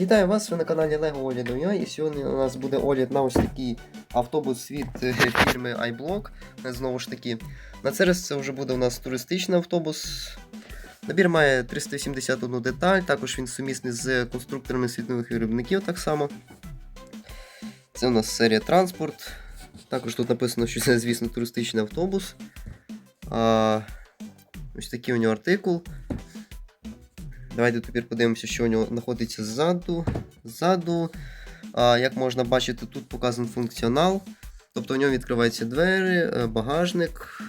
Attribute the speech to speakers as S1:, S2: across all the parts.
S1: Вітаю вас, ви на каналі Lego Огляд.ua і сьогодні у нас буде огляд на ось такий автобус від е, фірми iBlock. Е, Знову ж таки, на цей раз це вже буде у нас туристичний автобус. Набір має 381 деталь, також він сумісний з конструкторами світових виробників так само. Це у нас серія транспорт. Також тут написано, що це, звісно, туристичний автобус. А, ось такий у нього артикул. Давайте тепер подивимося, що у нього знаходиться ззаду. Ззаду, а, як можна бачити, тут показаний функціонал. Тобто у нього відкриваються двері, е, багажник.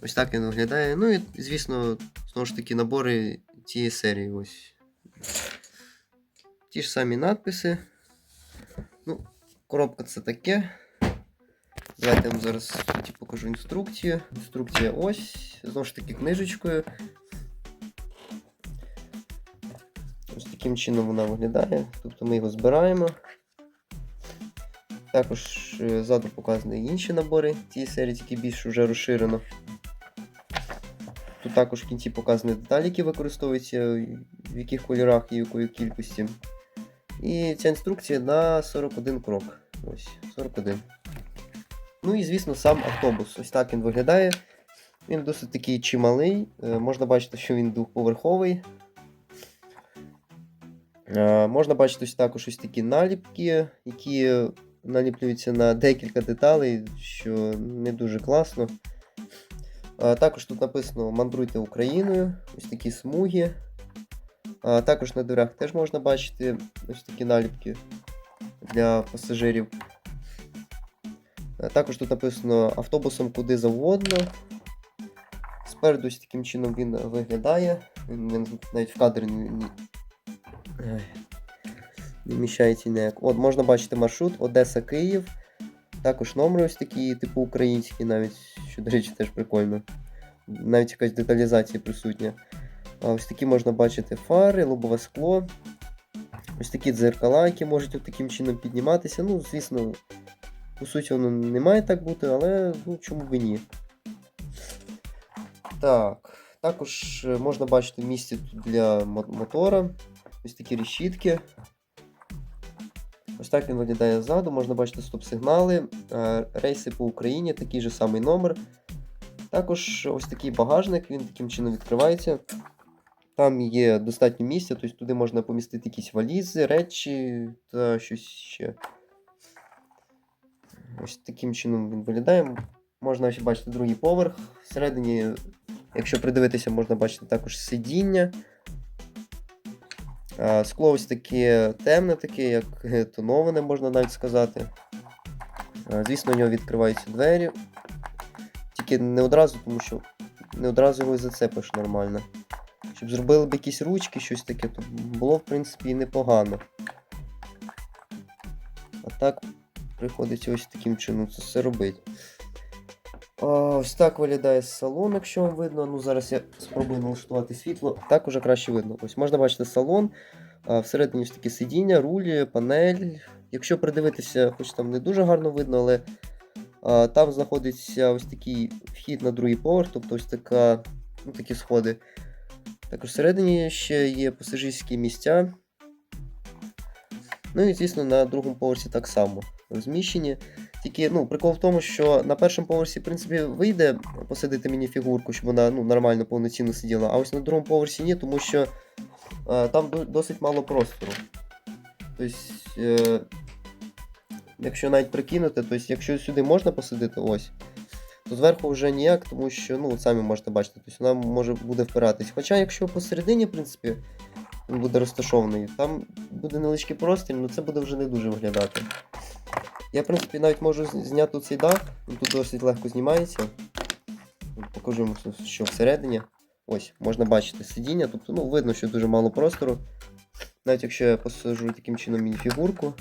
S1: Ось так він виглядає. Ну і, звісно, знову ж таки, набори цієї серії. Ось. Ті ж самі надписи. Ну, коробка це таке. Давайте я вам зараз покажу інструкцію. Інструкція ось, знову ж таки, книжечкою. Таким чином вона виглядає. Тобто ми його збираємо. Також е, ззаду показані інші набори цієї серії, тільки більш вже розширено. Тут також в кінці показані деталі, які використовуються, в яких кольорах і якої кількості. І ця інструкція на 41 крок. Ось, 41. Ну і, звісно, сам автобус. Ось так він виглядає. Він досить такий чималий. Е, Можна бачити, що він двохповерховий. Е, Можна бачити ось також ось такі наліпки, які наліплюються на декілька деталей, що не дуже класно. Е, Також тут написано Мандруйте Україною, ось такі смуги. Е, Також на дверях теж можна бачити ось такі наліпки для пасажирів. Також тут написано автобусом куди завгодно. Спереду ось таким чином він виглядає. Він навіть в кадрі не, вміщається ніяк. От можна бачити маршрут Одеса-Київ. Також номери ось такі, типу українські, навіть, що, до речі, теж прикольно. Навіть якась деталізація присутня. А ось такі можна бачити фари, лобове скло. Ось такі дзеркала, які можуть от таким чином підніматися. Ну, звісно, по суті, воно не має так бути, але ну, чому б і ні. Так. Також е, можна бачити місце для мотора. Ось такі решітки. Ось так він виглядає ззаду. Можна бачити стоп-сигнали, е, рейси по Україні, такий же самий номер. Також ось такий багажник, він таким чином відкривається. Там є достатньо місця, тобто туди можна помістити якісь валізи, речі та щось ще. Ось таким чином він виглядає. Можна ще бачити другий поверх. Всередині, якщо придивитися, можна бачити також сидіння. А, Скло ось таке темне, таке, як е, тоноване, можна навіть сказати. Звісно, у нього відкриваються двері. Тільки не одразу, тому що не одразу його і зацепиш нормально. Щоб зробили б якісь ручки, щось таке, то було, в принципі, і непогано. А так приходиться ось таким чином це все робити. Ось так виглядає салон, якщо вам видно. Ну, зараз я спробую налаштувати світло. Так уже краще видно. Ось можна бачити салон. Всередині ось такі сидіння, рулі, панель. Якщо придивитися, хоч там не дуже гарно видно, але а, там знаходиться ось такий вхід на другий поверх, тобто ось така, ну, такі сходи. Також всередині ще є пасажирські місця. Ну і, звісно, на другому поверсі так само розміщені. Тільки ну, прикол в тому, що на першому поверсі, в принципі, вийде посадити мені фігурку, щоб вона ну, нормально повноцінно сиділа, а ось на другому поверсі ні, тому що е, там досить мало простору. Тобто, е, якщо навіть прикинути, тобто, якщо сюди можна посадити ось, то зверху вже ніяк, тому що, ну, самі можете бачити, тобто вона може буде впиратись. Хоча, якщо посередині, в принципі, він буде розташований, там буде невеличкий простір, але це буде вже не дуже виглядати. Я, в принципі, навіть можу зняти цей дах, він тут досить легко знімається. Покажу вам, що- всередині. Ось, можна бачити сидіння, тобто ну, видно, що дуже мало простору. Навіть якщо я посаджу таким чином мініфігурку,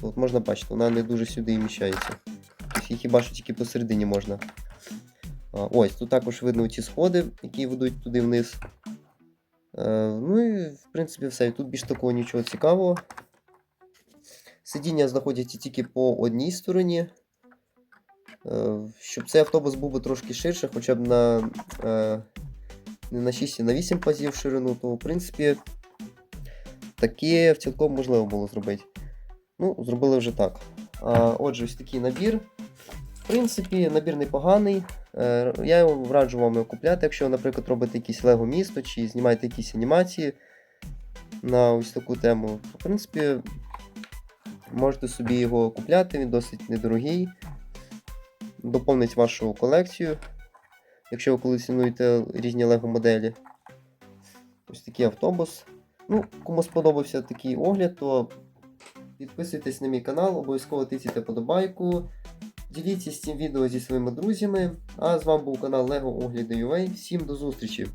S1: то от можна бачити, вона не дуже сюди і вміщається. Тобто хіба що тільки посередині можна. А, ось, тут також видно ці сходи, які ведуть туди вниз. Е, ну і в принципі все. Тут більш такого нічого цікавого. Сидіння знаходяться тільки по одній стороні. Е, Щоб цей автобус був би трошки ширше, хоча б на е, не на 6, а на 8 пазів ширину, то в принципі таке цілком можливо було зробити. Ну, зробили вже так. Отже, ось такий набір. В принципі, набір непоганий. Е, Я його раджу вам його купляти, якщо, наприклад, робите якісь лего місто чи знімаєте якісь анімації на ось таку тему. В принципі, можете собі його купляти, він досить недорогий. Доповнить вашу колекцію, якщо ви колекціонуєте різні лего моделі. Ось такий автобус. Ну, кому сподобався такий огляд, то підписуйтесь на мій канал, обов'язково тицяйте подобайку. Діліться з цим відео зі своїми друзями. А з вами був канал Lego Огляди UA. Всім до зустрічі!